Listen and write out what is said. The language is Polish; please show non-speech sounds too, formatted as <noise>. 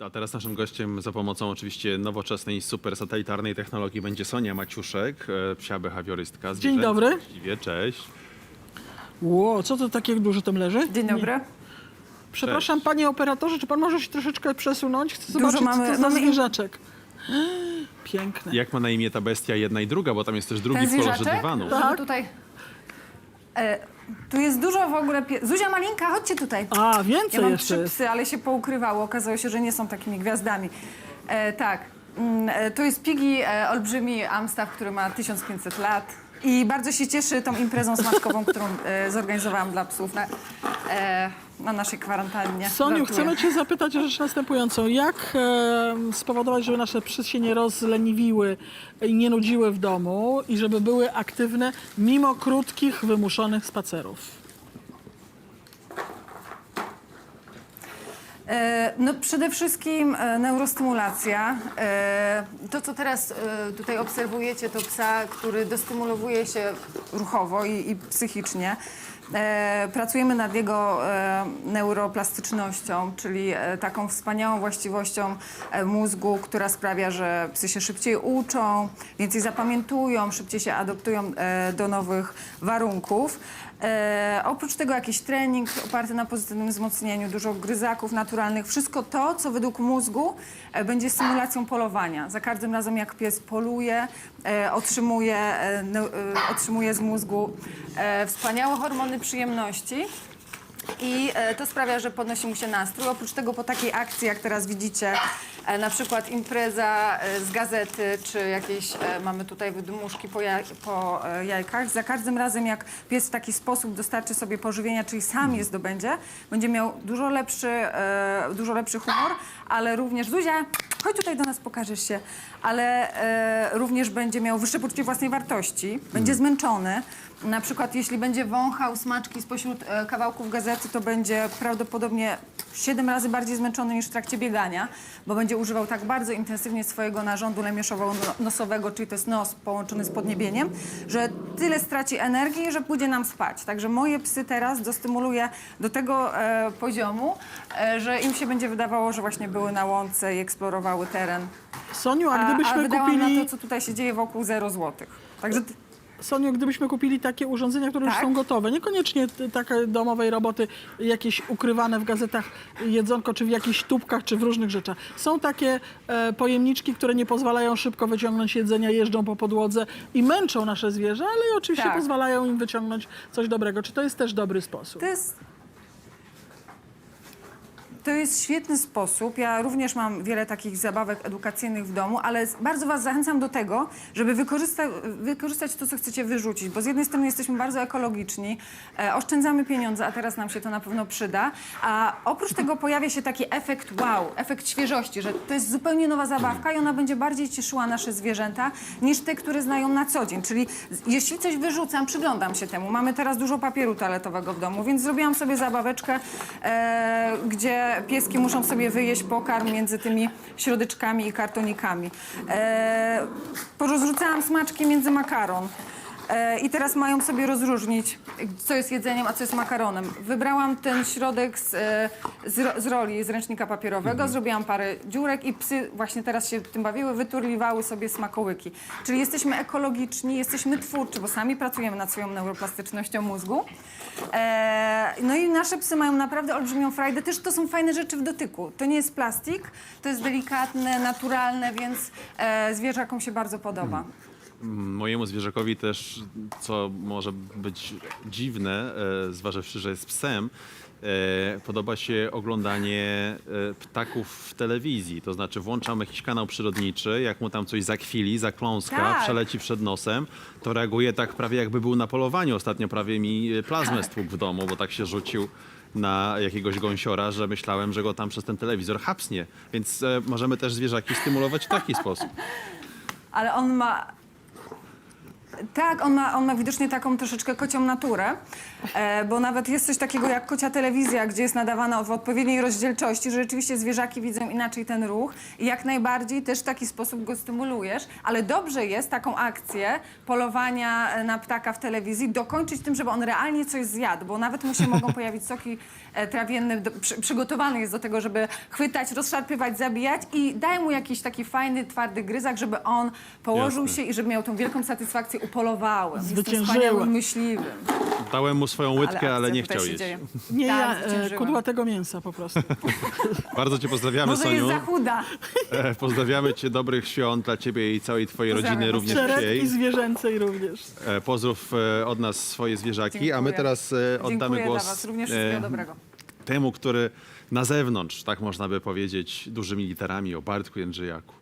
A teraz naszym gościem za pomocą oczywiście nowoczesnej, super satelitarnej technologii będzie Sonia Maciuszek, e, psia behawiorystka. z Dzień dobry. Właściwie, cześć. Ło, co to takie dużo tam leży? Dzień dobry. Nie. Przepraszam, panie operatorze, czy pan może się troszeczkę przesunąć? Chcę Dużo zobaczyć, mamy- co to za mamy- zwierzaczek. <gasps> Piękne. Jak ma na imię ta bestia jedna i druga, bo tam jest też drugi Ten w kolorze zwierzaczek? dywanu. Tak. No tutaj. E, tu jest dużo w ogóle. Pie... Zuzia Malinka, chodźcie tutaj. A, więcej Ja mam jeszcze trzy jest. psy, ale się poukrywało. Okazało się, że nie są takimi gwiazdami. E, tak. Mm, e, To jest Pigi, e, olbrzymi Amstaff, który ma 1500 lat. I bardzo się cieszy tą imprezą smaczkową, którą e, zorganizowałam dla psów na, e, na naszej kwarantannie. Soniu, Żartuję. chcemy cię zapytać o rzecz następującą. Jak e, spowodować, żeby nasze psy się nie rozleniwiły i nie nudziły w domu i żeby były aktywne mimo krótkich, wymuszonych spacerów? No przede wszystkim e, neurostymulacja. E, To, co teraz e, tutaj obserwujecie, to psa, który dostymulowuje się ruchowo i, i psychicznie. E, Pracujemy nad jego e, neuroplastycznością, czyli e, taką wspaniałą właściwością e, mózgu, która sprawia, że psy się szybciej uczą, więcej zapamiętują, szybciej się adoptują e, do nowych warunków. E, oprócz tego jakiś trening oparty na pozytywnym wzmocnieniu, dużo gryzaków naturalnych, wszystko to, co według mózgu e, będzie stymulacją polowania. Za każdym razem jak pies poluje, e, otrzymuje, e, e, otrzymuje z mózgu wspaniałe hormony przyjemności. I e, to sprawia, że podnosi mu się nastrój. Oprócz tego po takiej akcji, jak teraz widzicie, e, na przykład impreza e, z gazety, czy jakieś, e, mamy tutaj wydmuszki po, jaj, po e, jajkach, za każdym razem jak pies w taki sposób dostarczy sobie pożywienia, czyli sam je zdobędzie, będzie miał dużo lepszy, e, dużo lepszy humor, ale również, Zuzia, chodź tutaj do nas, pokażesz się, ale e, również będzie miał wyższe poczucie własnej wartości, będzie zmęczony, na przykład jeśli będzie wąchał smaczki spośród e, kawałków gazety, to będzie prawdopodobnie 7 razy bardziej zmęczony niż w trakcie biegania, bo będzie używał tak bardzo intensywnie swojego narządu lemioszowo-nosowego, czyli to jest nos połączony z podniebieniem, że tyle straci energii, że pójdzie nam spać. Także moje psy teraz dostymuluję do tego e, poziomu, e, że im się będzie wydawało, że właśnie były na łące i eksplorowały teren. Soniu, a A, a gdybyśmy kupili... na to, co tutaj się dzieje wokół 0 złotych. Także Soniu, gdybyśmy kupili takie urządzenia, które już Tak. są gotowe, niekoniecznie t- takie domowej roboty, jakieś ukrywane w gazetach jedzonko, czy w jakichś tubkach, czy w różnych rzeczach. Są takie e, pojemniczki, które nie pozwalają szybko wyciągnąć jedzenia, jeżdżą po podłodze i męczą nasze zwierzę, ale i oczywiście Tak. pozwalają im wyciągnąć coś dobrego. Czy to jest też dobry sposób? To jest. To jest świetny sposób. Ja również mam wiele takich zabawek edukacyjnych w domu, ale bardzo Was zachęcam do tego, żeby wykorzysta wykorzystać to, co chcecie wyrzucić, bo z jednej strony jesteśmy bardzo ekologiczni, e, oszczędzamy pieniądze, a teraz nam się to na pewno przyda, a oprócz tego pojawia się taki efekt wow, efekt świeżości, że to jest zupełnie nowa zabawka i ona będzie bardziej cieszyła nasze zwierzęta niż te, które znają na co dzień. Czyli jeśli coś wyrzucam, przyglądam się temu. Mamy teraz dużo papieru toaletowego w domu, więc zrobiłam sobie zabaweczkę, e, gdzie pieski muszą sobie wyjeść pokarm między tymi środeczkami i kartonikami. E, porozrzucałam smaczki między makaron. E, I teraz mają sobie rozróżnić, co jest jedzeniem, a co jest makaronem. Wybrałam ten środek z, e, z, ro- z roli, z ręcznika papierowego, zrobiłam parę dziurek i psy właśnie teraz się tym bawiły, wyturliwały sobie smakołyki. Czyli jesteśmy ekologiczni, jesteśmy twórczy, bo sami pracujemy nad swoją neuroplastycznością mózgu. E, no i nasze psy mają naprawdę olbrzymią frajdę. Też to są fajne rzeczy w dotyku. To nie jest plastik, to jest delikatne, naturalne, więc e, zwierzakom się bardzo podoba. Mojemu zwierzakowi też, co może być dziwne, e, zważywszy, że jest psem, e, podoba się oglądanie e, ptaków w telewizji. To znaczy włączam jakiś kanał przyrodniczy, jak mu tam coś zakwili, zakląska, Tak. przeleci przed nosem, to reaguje tak prawie jakby był na polowaniu. Ostatnio prawie mi plazmę stłukł w domu, bo tak się rzucił na jakiegoś gąsiora, że myślałem, że go tam przez ten telewizor hapsnie. Więc e, możemy też zwierzaki stymulować w taki sposób. <laughs> Ale on ma. Tak, on ma, on ma widocznie taką troszeczkę kocią naturę, e, bo nawet jest coś takiego jak kocia telewizja, gdzie jest nadawana w odpowiedniej rozdzielczości, że rzeczywiście zwierzaki widzą inaczej ten ruch i jak najbardziej też w taki sposób go stymulujesz, ale dobrze jest taką akcję polowania e, na ptaka w telewizji dokończyć tym, żeby on realnie coś zjadł, bo nawet mu się <laughs> mogą pojawić soki e, trawienne, do, przy, przygotowany jest do tego, żeby chwytać, rozszarpywać, zabijać i daj mu jakiś taki fajny, twardy gryzak, żeby on położył Jasne. się i żeby miał tą wielką satysfakcję upolowałem. Jestem Zwyciężyłem. wspaniałym myśliwym. Dałem mu swoją łydkę, ale, akcja nie tutaj chciał się jeść. dzieje. Nie Tak, ja, e, zwyciężyłam. kudłatego mięsa po prostu. <laughs> Bardzo cię pozdrawiamy, Może jest Soniu. za chuda. E, Pozdrawiamy cię, dobrych świąt dla ciebie i całej twojej Pozdrawiam rodziny, was. również Czeretki psiej. zwierzęcej również. E, Pozdrów e, od nas swoje zwierzaki, a my Dziękuję. teraz e, oddamy Dziękuję głos dla was. Również e, wszystkiego dobrego. temu, który na zewnątrz, tak można by powiedzieć, dużymi literami o Bartku Jędrzejaku.